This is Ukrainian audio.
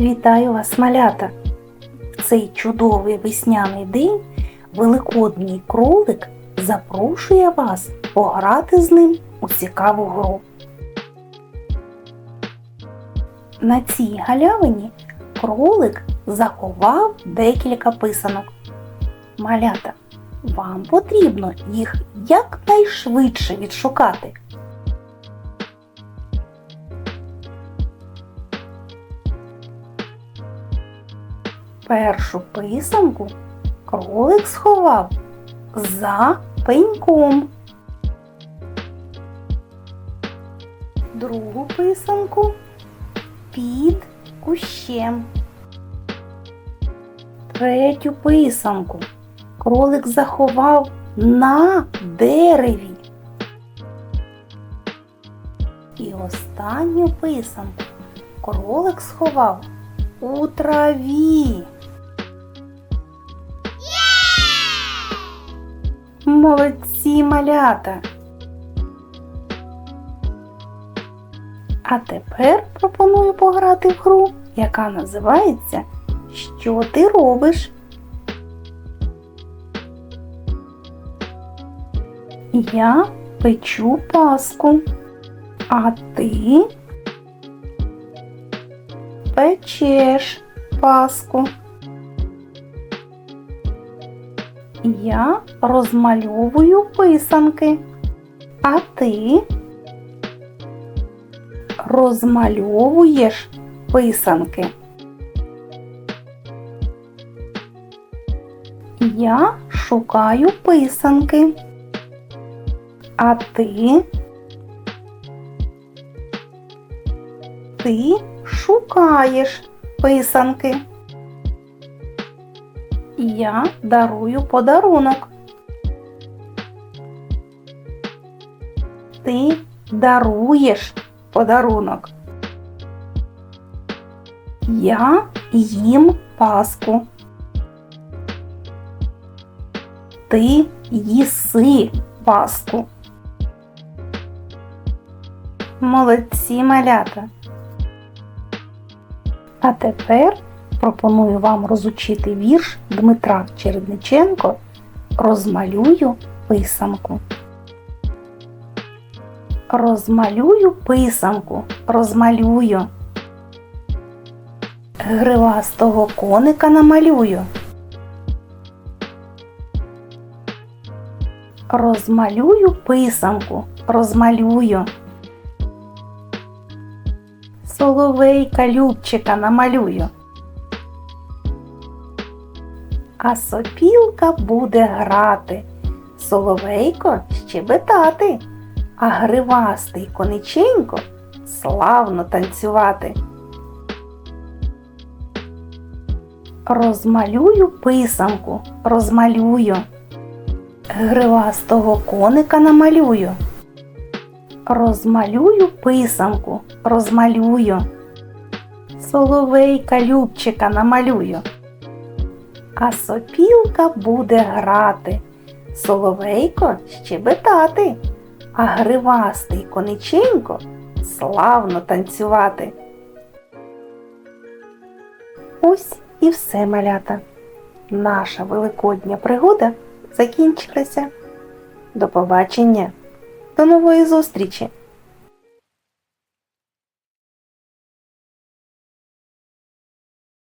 Вітаю вас, малята! В цей чудовий весняний день великодній кролик запрошує вас пограти з ним у цікаву гру. На цій галявині кролик заховав декілька писанок. Малята, вам потрібно їх якнайшвидше відшукати. Першу писанку кролик сховав за пеньком. Другу писанку під кущем. Третю писанку кролик заховав на дереві. І останню писанку кролик сховав у траві. Молодці малята. А тепер пропоную пограти в гру, яка називається Що ти робиш? Я печу паску, а ти печеш паску. Я розмальовую писанки, а ти розмальовуєш писанки. Я шукаю писанки, а ти ти шукаєш писанки. Я дарую подарунок. Ти даруєш подарунок. Я їм паску. Ти їси паску. Молодці малята. А тепер пропоную вам розучити вірш Дмитра Чередниченко Розмалюю писанку. Розмалюю писанку, розмалюю. Гривастого коника намалюю. Розмалюю писанку, розмалюю. Соловейка Любчика намалюю. А сопілка буде грати, соловейко щебетати, а гривастий кониченько славно танцювати. Розмалюю писанку, розмалюю. Гривастого коника намалюю. Розмалюю писанку, розмалюю. Соловейка Любчика намалюю. А сопілка буде грати, соловейко щебетати, а гривастий кониченько славно танцювати. Ось і все, малята. Наша великодня пригода закінчилася. До побачення, до нової зустрічі!